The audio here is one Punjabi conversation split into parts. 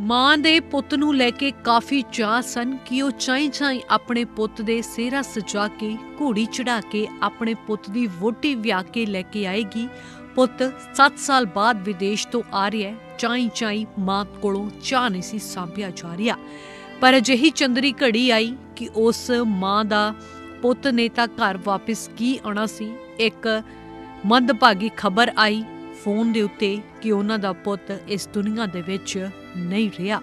ਮਾਂ ਦੇ ਪੁੱਤ ਨੂੰ ਲੈ ਕੇ ਕਾਫੀ ਚਾਅ ਸਨ ਕਿ ਉਹ ਚਾਈ ਚਾਈ ਆਪਣੇ ਪੁੱਤ ਦੇ ਸਿਹਰਾ ਸਜਾ ਕੇ, ਘੋੜੀ ਚੜਾ ਕੇ ਆਪਣੇ ਪੁੱਤ ਦੀ ਵੋਟੀ ਵਿਆਹ ਕੇ ਲੈ ਕੇ ਆਏਗੀ। ਪੁੱਤ 7 ਸਾਲ ਬਾਅਦ ਵਿਦੇਸ਼ ਤੋਂ ਆ ਰਿਹਾ ਹੈ। ਚਾਈ ਚਾਈ ਮਾਂ ਕੋਲੋਂ ਚਾਹ ਨਹੀਂ ਸੀ ਸਾਂਭਿਆ ਜਾ ਰਿਹਾ। ਪਰ ਅਜਿਹੀ ਚੰਦਰੀ ਘੜੀ ਆਈ ਕਿ ਉਸ ਮਾਂ ਦਾ ਪੁੱਤ ਨੇ ਤਾਂ ਘਰ ਵਾਪਸ ਕੀ ਆਉਣਾ ਸੀ? ਇੱਕ ਮੰਦਭਾਗੀ ਖਬਰ ਆਈ ਫੋਨ ਦੇ ਉੱਤੇ ਕਿ ਉਹਨਾਂ ਦਾ ਪੁੱਤ ਇਸ ਦੁਨੀਆ ਦੇ ਵਿੱਚ ਨਹੀਂ ਰਿਹਾ।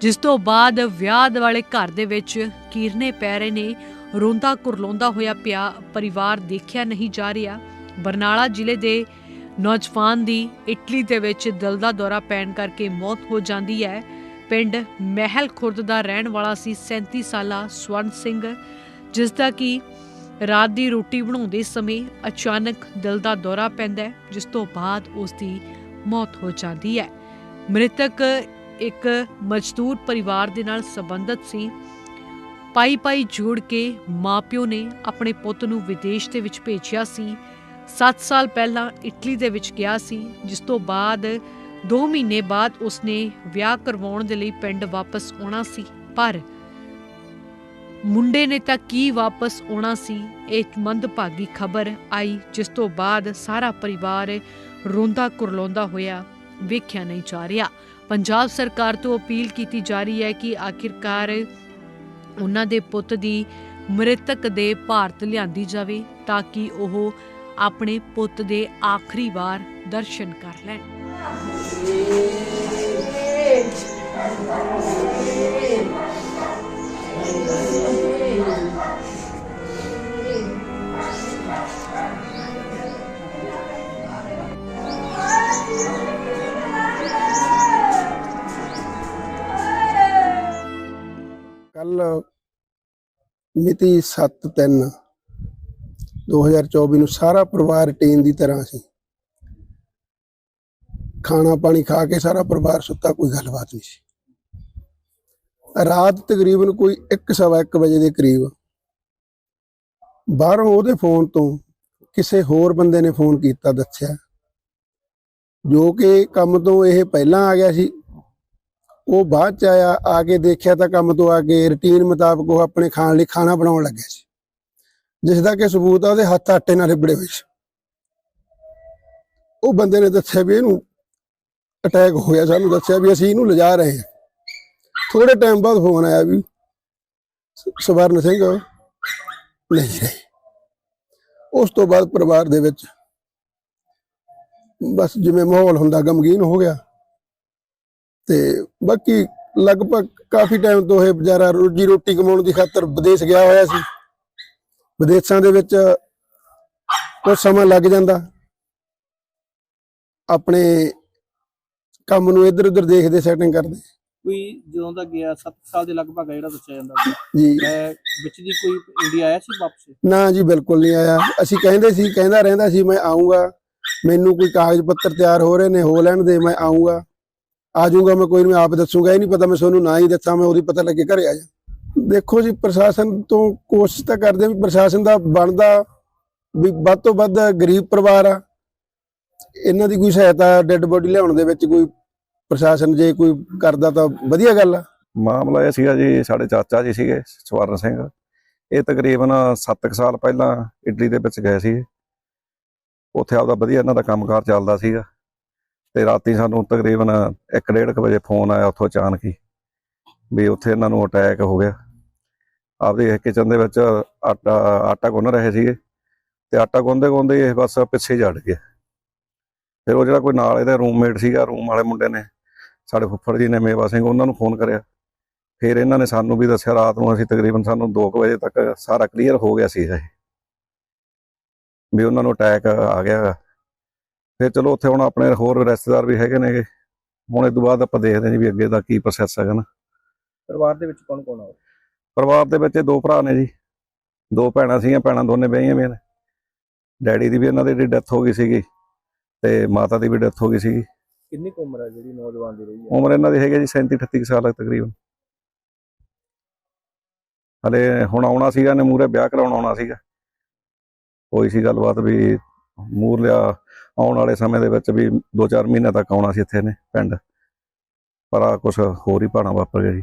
ਜਿਸ ਤੋਂ ਬਾਅਦ ਵਿਆਹ ਵਾਲੇ ਘਰ ਦੇ ਵਿੱਚ ਕੀਰਨੇ ਪੈ ਰਹੇ ਨੇ। ਰੋਂਦਾ ਕੁਰਲਾਉਂਦਾ ਹੋਇਆ ਪਿਆ ਪਰਿਵਾਰ ਦੇਖਿਆ ਨਹੀਂ ਜਾ ਰਿਹਾ। ਬਰਨਾਲਾ ਜ਼ਿਲ੍ਹੇ ਦੇ ਨੌਜਵਾਨ ਦੀ ਇਟਲੀ ਦੇ ਵਿੱਚ ਦਿਲ ਦਾ ਦੌਰਾ ਪੈਣ ਕਰਕੇ ਮੌਤ ਹੋ ਜਾਂਦੀ ਹੈ। ਪਿੰਡ ਮਹਿਲ ਖੁਰਦ ਦਾ ਰਹਿਣ ਵਾਲਾ ਸੀ 37 ਸਾਲਾ ਸਵਰਨ ਸਿੰਘ, ਜਿਸ ਦਾ ਕਿ ਰਾਤ ਦੀ ਰੋਟੀ ਬਣਾਉਂਦੇ ਸਮੇਂ ਅਚਾਨਕ ਦਿਲ ਦਾ ਦੌਰਾ ਪੈਂਦਾ ਹੈ, ਜਿਸ ਤੋਂ ਬਾਅਦ ਉਸ ਦੀ ਮੌਤ ਹੋ ਜਾਂਦੀ ਹੈ। ਮ੍ਰਿਤਕ ਇੱਕ ਮਜ਼ਦੂਰ ਪਰਿਵਾਰ ਦੇ ਨਾਲ ਸੰਬੰਧਿਤ ਸੀ। ਪਾਈ ਪਾਈ ਜੋੜ ਕੇ ਮਾਪਿਓ ਨੇ ਆਪਣੇ ਪੁੱਤ ਨੂੰ ਵਿਦੇਸ਼ ਦੇ ਵਿੱਚ ਭੇਜਿਆ ਸੀ। 7 ਸਾਲ ਪਹਿਲਾਂ ਇਟਲੀ ਦੇ ਵਿੱਚ ਗਿਆ ਸੀ, ਜਿਸ ਤੋਂ ਬਾਅਦ 2 ਮਹੀਨੇ ਬਾਅਦ ਉਸਨੇ ਵਿਆਹ ਕਰਵਾਉਣ ਦੇ ਲਈ ਪਿੰਡ ਵਾਪਸ ਆਉਣਾ ਸੀ। ਪਰ ਮੁੰਡੇ ਨੇ ਤਾਂ ਕੀ ਵਾਪਸ ਆਉਣਾ ਸੀ, ਇਹ ਮੰਦਭਾਗੀ ਖਬਰ ਆਈ, ਜਿਸ ਤੋਂ ਬਾਅਦ ਸਾਰਾ ਪਰਿਵਾਰ ਰੋਂਦਾ ਕੁਰਲਾਉਂਦਾ ਹੋਇਆ ਵੇਖਿਆ ਨਹੀਂ ਜਾ ਰਿਹਾ। ਪੰਜਾਬ ਸਰਕਾਰ ਤੋਂ ਅਪੀਲ ਕੀਤੀ ਜਾ ਰਹੀ ਹੈ ਕਿ ਆਖਿਰਕਾਰ ਉਹਨਾਂ ਦੇ ਪੁੱਤ ਦੀ ਮ੍ਰਿਤਕ ਦੇ ਭਾਰਤ ਲਿਆਂਦੀ ਜਾਵੇ ਤਾਂ ਕਿ ਉਹ ਆਪਣੇ ਪੁੱਤ ਦੇ ਆਖਰੀ ਵਾਰ ਦਰਸ਼ਨ ਕਰ ਲੈਣ। ਕੱਲ ਮਿਤੀ 7/3 2024 ਨੂੰ ਸਾਰਾ ਪਰਿਵਾਰ ਰੁਟੀਨ ਦੀ ਤਰ੍ਹਾਂ ਸੀ। ਖਾਣਾ ਪਾਣੀ ਖਾ ਕੇ ਸਾਰਾ ਪਰਿਵਾਰ ਸੁੱਤਾ, ਕੋਈ ਗੱਲਬਾਤ ਨਹੀਂ ਸੀ। ਰਾਤ ਤਕਰੀਬਨ ਕੋਈ 1:15 ਵਜੇ ਦੇ ਕਰੀਬ ਬਾਹਰੋਂ ਉਹਦੇ ਫੋਨ ਤੋਂ ਕਿਸੇ ਹੋਰ ਬੰਦੇ ਨੇ ਫੋਨ ਕੀਤਾ, ਦੱਸਿਆ, ਜੋ ਕਿ ਕੰਮ ਤੋਂ ਇਹ ਪਹਿਲਾਂ ਆ ਗਿਆ ਸੀ। ਉਹ ਬਾਅਦ ਚ ਆਇਆ, ਆ ਕੇ ਦੇਖਿਆ ਤਾਂ ਕੰਮ ਤੋਂ ਆ ਕੇ ਰੁਟੀਨ ਮੁਤਾਬਕ ਉਹ ਆਪਣੇ ਖਾਣ ਲਈ ਖਾਣਾ ਬਣਾਉਣ ਲੱਗਿਆ ਸੀ। ਜਿਸ ਦਾ ਕਿ ਸਬੂਤ ਆ, ਉਹਦੇ ਹੱਥ ਆਟੇ ਨਾਲ ਰਿਬੜੇ ਹੋਏ ਸੀ। ਉਹ ਬੰਦੇ ਨੇ ਦੱਸਿਆ ਵੀ ਇਹਨੂੰ ਅਟੈਕ ਹੋਇਆ, ਸਾਨੂੰ ਦੱਸਿਆ ਵੀ ਅਸੀਂ ਇਹਨੂੰ ਲਿਜਾ ਰਹੇ ਹਾਂ। ਥੋੜੇ ਟਾਈਮ ਬਾਅਦ ਫੋਨ ਆਇਆ ਵੀ ਸਵਰਨ ਸਿੰਘ ਨਹੀਂ ਰਹੇ ਉਸ ਤੋਂ ਬਾਅਦ ਪਰਿਵਾਰ ਦੇ ਵਿੱਚ ਬਸ ਜਿਵੇਂ ਮਾਹੌਲ ਹੁੰਦਾ, ਗਮਗੀਨ ਹੋ ਗਿਆ। ਤੇ ਬਾਕੀ ਲਗਭਗ ਕਾਫੀ ਟਾਈਮ ਤੋਂ ਇਹ ਵਿਚਾਰਾ ਰੋਜੀ ਰੋਟੀ ਕਮਾਉਣ ਦੀ ਖਾਤਰ ਵਿਦੇਸ਼ ਗਿਆ ਹੋਇਆ ਸੀ। ਵਿਦੇਸ਼ਾਂ ਦੇ ਵਿੱਚ ਕੁਝ ਸਮਾਂ ਲੱਗ ਜਾਂਦਾ। ਆਪਣੇ ਕੰਮ ਨੂੰ ਇੱਧਰ ਉੱਧਰ ਦੇਖਦੇ ਸੈਟਿੰਗ ਕਰਦੇ। ਕੋਈ ਜਦੋਂ ਦਾ ਗਿਆ 7 ਸਾਲ ਦੇ ਲਗਭਗ ਆ ਜਿਹੜਾ ਦੱਸਿਆ ਜਾਂਦਾ ਸੀ। ਜੀ। ਮੈਂ ਵਿੱਚ ਦੀ ਕੋਈ ਇੰਡੀਆ ਆਇਆ ਸੀ ਵਾਪਸ? ਨਾ ਜੀ ਬਿਲਕੁਲ ਨਹੀਂ ਆਇਆ। ਅਸੀਂ ਕਹਿੰਦੇ ਸੀ ਕਹਿੰਦਾ ਰਹਿੰਦਾ ਸੀ ਮੈਂ ਆਉਂਗਾ ਮੈਨੂੰ ਕੋਈ ਕਾਗਜ਼ ਪੱਤਰ ਤਿਆਰ ਹੋ ਰਹੇ ਨੇ ਹੋ ਲੈਣ ਦੇ ਮੈਂ ਆਉਂਗਾ ਆ ਜਾਊਂਗਾ ਮੈਂ, ਕੋਈ ਨਹੀਂ ਆਪ ਦੱਸੂਗਾ, ਇਹ ਨਹੀਂ ਪਤਾ ਮੈਂ ਤੁਹਾਨੂੰ ਨਾ ਹੀ ਦੱਸਾਂ ਮੈਂ ਉਹਦੀ ਪਤਾ ਲੱਗੇ ਘਰੇ ਆ ਜਾ। ਦੇਖੋ ਜੀ, ਪ੍ਰਸ਼ਾਸਨ ਤੋਂ ਕੋਸ਼ਿਸ਼ ਤਾਂ ਕਰਦੇ ਵੀ ਪ੍ਰਸ਼ਾਸਨ ਦਾ ਬਣਦਾ ਵੀ ਵੱਧ ਤੋਂ ਵੱਧ ਗਰੀਬ ਪਰਿਵਾਰ ਆ। ਇਹਨਾਂ ਦੀ ਕੋਈ ਸਹਾਇਤਾ, ਡੈੱਡ ਬੋਡੀ ਲਿਆਉਣ ਦੇ ਵਿੱਚ ਕੋਈ ਪ੍ਰਸ਼ਾਸਨ ਜੇ ਕੋਈ ਕਰਦਾ ਤਾਂ ਵਧੀਆ ਗੱਲ ਆ। ਮਾਮਲਾ ਇਹ ਸੀਗਾ ਜੀ, ਸਾਡੇ ਚਾਚਾ ਜੀ ਸੀਗੇ, ਸਵਰਨ ਸਿੰਘ। ਇਹ ਤਕਰੀਬਨ 7 ਸਾਲ ਪਹਿਲਾਂ ਇਟਲੀ ਦੇ ਵਿੱਚ ਗਏ ਸੀ। ਉੱਥੇ ਆਪਦਾ ਵਧੀਆ ਇਹਨਾਂ ਦਾ ਕੰਮਕਾਰ ਚੱਲਦਾ ਸੀਗਾ। ਤੇ ਰਾਤੀ ਸਾਨੂੰ ਤਕਰੀਬਨ 1:30 ਵਜੇ ਫੋਨ ਆਇਆ ਉੱਥੋਂ ਅਚਾਨਕ ਹੀ ਵੀ ਉੱਥੇ ਇਹਨਾਂ ਨੂੰ ਅਟੈਕ ਹੋ ਗਿਆ। ਆਪਦੇ ਕਿਚਨ ਦੇ ਵਿੱਚ ਆਟਾ ਆਟਾ ਗੁੰਨ ਰਹੇ ਸੀਗੇ ਤੇ ਆਟਾ ਗੁੰਨਦੇ ਗੁੰਨਦੇ ਇਹ ਬਸ ਪਿੱਛੇ ਜੜ ਗਿਆ। ਫਿਰ ਉਹ ਜਿਹੜਾ ਕੋਈ ਨਾਲ ਇਹਦਾ ਰੂਮਮੇਟ ਸੀਗਾ ਰੂਮ ਵਾਲੇ ਮੁੰਡੇ ਨੇ ਸਾਡੇ ਫੁੱਫੜ ਜੀ ਨੇ ਮੇਵਾ ਸਿੰਘ ਉਹਨਾਂ ਨੂੰ ਫੋਨ ਕਰਿਆ। ਫਿਰ ਇਹਨਾਂ ਨੇ ਸਾਨੂੰ ਵੀ ਦੱਸਿਆ, ਰਾਤ ਨੂੰ ਅਸੀਂ ਤਕਰੀਬਨ ਸਾਨੂੰ 2 ਵਜੇ ਤੱਕ ਸਾਰਾ ਕਲੀਅਰ ਹੋ ਗਿਆ ਸੀ ਇਹ। ਵੀ ਉਹਨਾਂ ਨੂੰ ਅਟੈਕ ਆ ਗਿਆ। ਗਾ। ਫਿਰ ਚਲੋ ਉੱਥੇ ਹੁਣ ਆਪਣੇ ਹੋਰ ਰਿਸ਼ਤੇਦਾਰ ਵੀ ਹੈਗੇ ਨੇਗੇ। ਹੁਣ ਇਹ ਤੋਂ ਬਾਅਦ ਆਪਾਂ ਦੇਖਦੇ ਹਾਂ ਜੀ ਵੀ ਅੱਗੇ ਦਾ ਕੀ ਪ੍ਰੋਸੈਸ ਹੈਗਾ ਨਾ। ਪਰਿਵਾਰ ਦੇ ਵਿੱਚ ਕੌਣ ਕੌਣ ਆ? ਪਰਿਵਾਰ ਦੇ ਵਿੱਚ ਦੋ ਭਰਾ ਨੇ ਜੀ। ਦੋ ਭੈਣਾਂ ਸੀਗੀਆਂ ਭੈਣਾਂ ਦੋਨੇ ਵਿਆਹੀਆਂ ਵੀ ਨੇ। ਡੈਡੀ ਦੀ ਵੀ ਇਹਨਾਂ ਦੀ ਡੈਥ ਹੋ ਗਈ ਸੀਗੀ ਤੇ ਮਾਤਾ ਦੀ ਵੀ ਡੈਥ ਹੋ ਗਈ ਸੀਗੀ। ਕਿੰਨੀ ਉਮਰ ਹੈ ਜਿਹੜੀ ਨੌਜਵਾਨ ਦੀ ਰਹੀ ਹੈ ਉਮਰ ਇਹਨਾਂ ਦੀ ਹੈਗੀ ਜੀ 37 38 ਸਾਲ ਤਕਰੀਬਨ। ਹਲੇ ਹੁਣ ਆਉਣਾ ਸੀਗਾ ਨੇ ਮੂਰੇ ਵਿਆਹ ਕਰਾਉਣ ਆਉਣਾ ਸੀਗਾ। ਹੋਈ ਸੀ ਗੱਲਬਾਤ ਵੀ ਮੂਰ ਲਿਆ ਆਉਣ ਵਾਲੇ ਸਮੇਂ ਦੇ ਵਿੱਚ ਵੀ 2-4 ਮਹੀਨੇ ਤੱਕ ਆਉਣਾ ਸੀ ਇੱਥੇ ਨੇ ਪਿੰਡ। ਪਰ ਆ ਕੁਝ ਹੋਰ ਹੀ ਭਾਣਾ ਵਾਪਰ ਗਿਆ ਜੀ।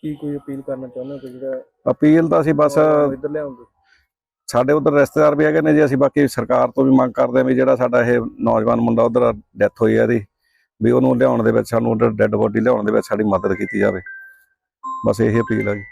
ਕੀ ਕੋਈ ਅਪੀਲ ਕਰਨਾ ਚਾਹੁੰਦੇ ਹੋ ਕਿ ਜਿਹੜਾ ਅਪੀਲ ਤਾਂ ਅਸੀਂ ਬਸ ਇੱਧਰ ਲਿਆਉਂਗੇ? ਸਾਡੇ ਉਧਰ ਰਿਸ਼ਤੇਦਾਰ ਵੀ ਹੈਗੇ ਨੇ ਜੀ ਅਸੀਂ ਬਾਕੀ ਸਰਕਾਰ ਤੋਂ ਵੀ ਮੰਗ ਕਰਦੇ ਹਾਂ ਵੀ ਜਿਹੜਾ ਸਾਡਾ ਇਹ ਨੌਜਵਾਨ ਮੁੰਡਾ ਉਧਰ ਡੈਥ ਹੋਈ ਹੈ ਇਹਦੀ ਵੀ ਉਹਨੂੰ ਲਿਆਉਣ ਦੇ ਵਿੱਚ ਸਾਨੂੰ ਉਧਰ ਡੈੱਡ ਬੋਡੀ ਲਿਆਉਣ ਦੇ ਵਿੱਚ ਸਾਡੀ ਮਦਦ ਕੀਤੀ ਜਾਵੇ। ਬਸ ਇਹ ਅਪੀਲ ਹੈ ਜੀ।